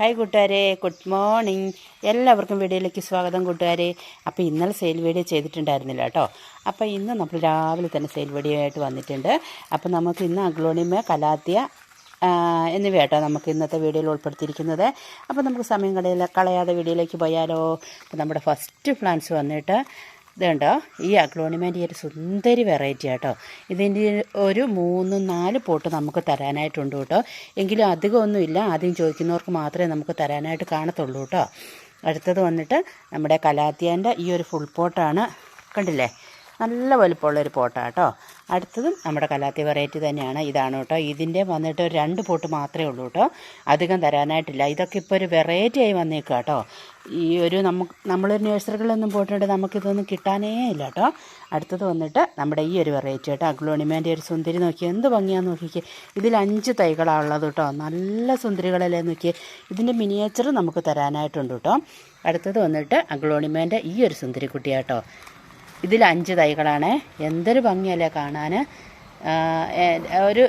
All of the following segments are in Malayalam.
ഹായ് കൂട്ടുകാരെ. ഗുഡ് മോർണിംഗ് എല്ലാവർക്കും വീഡിയോയിലേക്ക് സ്വാഗതം കൂട്ടുകാരെ. അപ്പോൾ ഇന്നലെ സെയിൽ വീഡിയോ ചെയ്തിട്ടുണ്ടായിരുന്നില്ല കേട്ടോ. അപ്പോൾ ഇന്ന് നമ്മൾ രാവിലെ തന്നെ സെയിൽ വീഡിയോ ആയിട്ട് വന്നിട്ടുണ്ട്. അപ്പോൾ നമുക്ക് ഇന്ന് അഗ്ലോണിമ കലാത്തിയ എന്നിവയാട്ടോ നമുക്ക് ഇന്നത്തെ വീഡിയോയിൽ ഉൾപ്പെടുത്തിയിരിക്കുന്നത്. അപ്പോൾ നമുക്ക് സമയം കളയാതെ വീഡിയോയിലേക്ക് പോയാലോ? അപ്പോൾ നമ്മുടെ ഫസ്റ്റ് പ്ലാൻസ് വന്നിട്ട് ഇതുണ്ടോ? ഈ അഗ്ലോണിമേന്റെ ഒരു സുന്ദരി വെറൈറ്റി ആട്ടോ. ഇതിന്റെ ഒരു മൂന്ന് നാല് പോട്ട് നമുക്ക് തരാനായിട്ടുണ്ട് കേട്ടോ. എങ്കിലും അധികമൊന്നുമില്ല ആദ്യം ചോദിക്കുന്നവർക്ക് മാത്രമേ നമുക്ക് തരാനായിട്ട് കാണത്തുള്ളൂ കേട്ടോ. അടുത്തത് വന്നിട്ട് നമ്മുടെ കലാത്തിയാന്റെ ഈ ഒരു ഫുൾ പോട്ടാണ്. കണ്ടില്ലേ? നല്ല വലുപ്പമുള്ളൊരു പോട്ടാണ് കേട്ടോ. അടുത്തതും നമ്മുടെ കലാത്തി വെറൈറ്റി തന്നെയാണ്. ഇതാണ് കേട്ടോ. ഇതിന്റെ വന്നിട്ട് രണ്ട് പോട്ട് മാത്രമേ ഉള്ളൂ കേട്ടോ. അധികം തരാനായിട്ടില്ല. ഇതൊക്കെ ഇപ്പോൾ ഒരു വെറൈറ്റി ആയി വന്നേക്കുക കേട്ടോ. ഈ ഒരു നമുക്ക് നമ്മൾ നഴ്സറികളിലൊന്നും പോയിട്ടുണ്ട്. നമുക്കിതൊന്നും കിട്ടാനേ ഇല്ല കേട്ടോ. അടുത്തത് വന്നിട്ട് നമ്മുടെ ഈ ഒരു വെറൈറ്റി കേട്ടോ. അഗ്ലോണിമേന്റെ ഒരു സുന്ദരി നോക്കി. എന്ത് ഭംഗിയാന്ന് നോക്കിക്കേ. ഇതിൽ അഞ്ച് തൈകളാണ് ഉള്ളത് കേട്ടോ. നല്ല സുന്ദരികളല്ലേ നോക്കിയേ. ഇതിന്റെ മിനിയേച്ചർ നമുക്ക് തരാനായിട്ടുണ്ട് കേട്ടോ. അടുത്തത് വന്നിട്ട് അഗ്ലോണിമേന്റെ ഈ ഒരു സുന്ദരി കുട്ടിയാട്ടോ ഇതിൽ അഞ്ച് തൈകളാണ്. എന്തൊരു ഭംഗിയല്ലേ കാണാൻ ഒരു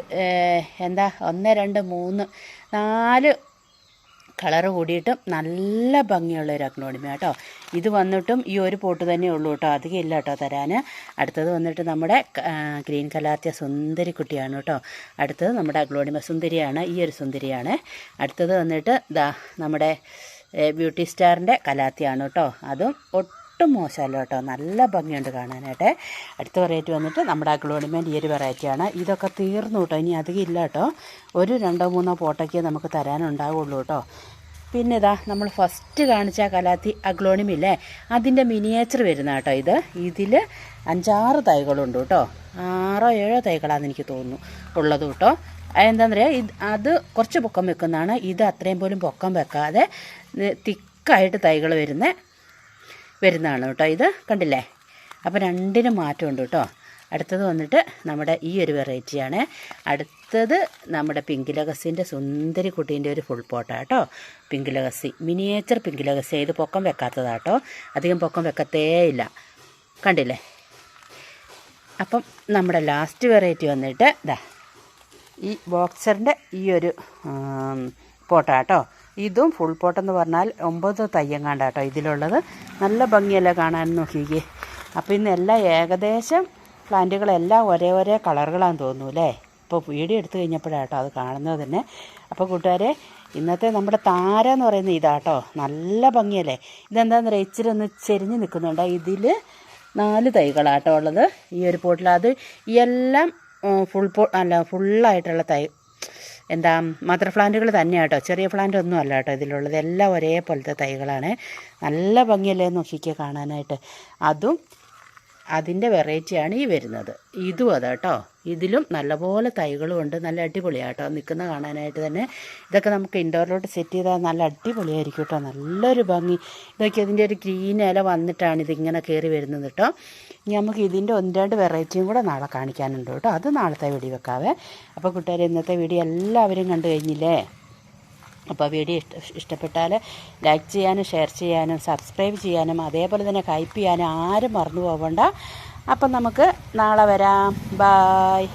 എന്താ ഒന്ന് രണ്ട് മൂന്ന് നാല് കളർ കൂടിയിട്ടും നല്ല ഭംഗിയുള്ള ഒരു അഗ്നോണിമ കേട്ടോ. ഇത് വന്നിട്ടും ഈ ഒരു പോട്ട് തന്നെ ഉള്ളൂ കേട്ടോ. അധികം ഇല്ല കേട്ടോ തരാൻ അടുത്തത് വന്നിട്ട് നമ്മുടെ ഗ്രീൻ കലാർത്തിയ സുന്ദരി കുട്ടിയാണ് കേട്ടോ. അടുത്തത് നമ്മുടെ അഗ്ലോണിമ സുന്ദരിയാണ് ഈ ഒരു സുന്ദരിയാണ്. അടുത്തത് വന്നിട്ട് ദാ നമ്മുടെ ബ്യൂട്ടി സ്റ്റാറിന്റെ കലാത്തിയാണ് കേട്ടോ. അതും ഒട്ടും മോശമല്ല കേട്ടോ. നല്ല ഭംഗിയുണ്ട് കാണാനായിട്ട്. അടുത്ത വെറൈറ്റി വന്നിട്ട് നമ്മുടെ അഗ്ലോണിമെന്റ് ഈ ഒരു വെറൈറ്റിയാണ് ഇതൊക്കെ തീർന്നു കേട്ടോ. ഇനി അധികം ഇല്ല കേട്ടോ. ഒരു രണ്ടോ മൂന്നോ പോട്ടൊക്കെ നമുക്ക് തരാനുണ്ടാവുള്ളൂ കേട്ടോ. പിന്നെ ഇതാ നമ്മൾ ഫസ്റ്റ് കാണിച്ച കലാത്തി അഗ്ലോണിമില്ലേ അതിന്റെ മിനിയേച്ചർ വരുന്ന കേട്ടോ ഇത്. ഇതിൽ അഞ്ചാറ് തൈകളുണ്ട് കേട്ടോ. ആറോ ഏഴോ തൈകളാണെന്ന് എനിക്ക് തോന്നുന്നു ഉള്ളത് കേട്ടോ. എന്താണെന്ന് പറയുക ഇത് അത് കുറച്ച് പൊക്കം വെക്കുന്നതാണ്. ഇത് അത്രയും പോലും പൊക്കം വെക്കാതെ തിക്കായിട്ട് തൈകൾ വരുന്ന വരുന്നതാണ് കേട്ടോ ഇത്. കണ്ടില്ലേ? അപ്പോൾ രണ്ടിനും മാറ്റമുണ്ട് കേട്ടോ അടുത്തത് വന്നിട്ട് നമ്മുടെ ഈ ഒരു വെറൈറ്റിയാണ് അടുത്തത് നമ്മുടെ പിങ്കിലകസിന്റെ സുന്ദരി കുട്ടീന്റെ ഒരു ഫുൾ പോട്ടാണ് കേട്ടോ പിങ്കിലകസി. മിനിയേച്ചർ പിങ്കിലകസി ഇത് പൊക്കം വെക്കാത്തതാട്ടോ അധികം പൊക്കം വെക്കത്തേ ഇല്ല. കണ്ടില്ലേ? അപ്പം നമ്മുടെ ലാസ്റ്റ് വെറൈറ്റി വന്നിട്ട് ഇതാ ഈ ബോക്സറിന്റെ ഈ ഒരു പോട്ടാട്ടോ ഇതും ഫുൾ പോട്ടെന്ന് പറഞ്ഞാൽ ഒമ്പത് തയ്യങ്ങാണ്ടാട്ടോ ഇതിലുള്ളത്. നല്ല ഭംഗിയല്ലേ കാണാൻ നോക്കിക്കേ. അപ്പോൾ ഇന്ന് എല്ലാം ഏകദേശം പ്ലാന്റുകളെല്ലാം ഒരേ ഒരേ കളറുകളാണെന്ന് തോന്നുന്നു അല്ലേ? ഇപ്പോൾ വീഡിയോ എടുത്തു കഴിഞ്ഞപ്പോഴാട്ടോ അത് കാണുന്നത് തന്നെ. അപ്പോൾ കൂട്ടുകാരെ ഇന്നത്തെ നമ്മുടെ താര എന്ന് പറയുന്ന ഇതാട്ടോ. നല്ല ഭംഗിയല്ലേ? ഇതെന്താണെന്ന് പറയുക ഇച്ചിരി ഒന്ന് ചെരിഞ്ഞ് നിൽക്കുന്നുണ്ട്. ഇതിൽ നാല് തൈകളാട്ടോ ഉള്ളത്. ഈ ഒരു പോട്ടിൽ അത് എല്ലാം ഫുൾ പോ അല്ല ഫുള്ളായിട്ടുള്ള തൈ എന്താ മദർ പ്ലാന്റുകൾ തന്നെയാണ് കേട്ടോ. ചെറിയ പ്ലാന്റ് ഒന്നും അല്ല കേട്ടോ ഇതിലുള്ളത്. എല്ലാം ഒരേപോലത്തെ തൈകളാണ്. നല്ല ഭംഗിയല്ലേ നോക്കിക്കുക കാണാനായിട്ട്. അതും അതിന്റെ വെറൈറ്റിയാണ് ഈ വരുന്നത്. ഇതും അത് കേട്ടോ. ഇതിലും നല്ലപോലെ തൈകളും ഉണ്ട്. നല്ല അടിപൊളിയാട്ടോ. നിൽക്കുന്ന കാണാനായിട്ട് തന്നെ. ഇതൊക്കെ നമുക്ക് ഇൻഡോറിലോട്ട് സെറ്റ് ചെയ്താൽ നല്ല അടിപൊളിയായിരിക്കും കേട്ടോ. നല്ലൊരു ഭംഗി. ഇതൊക്കെ ഇതിന്റെ ഒരു ഗ്രീൻ ഇല വന്നിട്ടാണ് ഇതിങ്ങനെ കയറി വരുന്നത് കേട്ടോ. ഇനി നമുക്ക് ഇതിന്റെ ഒന്ന് രണ്ട് വെറൈറ്റിയും കൂടെ നാളെ കാണിക്കാനുണ്ട് കേട്ടോ. അത് നാളത്തെ വീഡിയോ വെക്കാവേ അപ്പോൾ കൂട്ടുകാർ ഇന്നത്തെ വീഡിയോ എല്ലാവരും കണ്ടു കഴിഞ്ഞില്ലേ? അപ്പോൾ വീഡിയോ ഇഷ്ട ഇഷ്ടപ്പെട്ടാൽ ലൈക്ക് ചെയ്യാനും ഷെയർ ചെയ്യാനും സബ്സ്ക്രൈബ് ചെയ്യാനും അതേപോലെ തന്നെ ഹൈപ്പ് ചെയ്യാനും ആരും മറന്നു പോകണ്ട അപ്പം നമുക്ക് നാളെ വരാം. ബായ്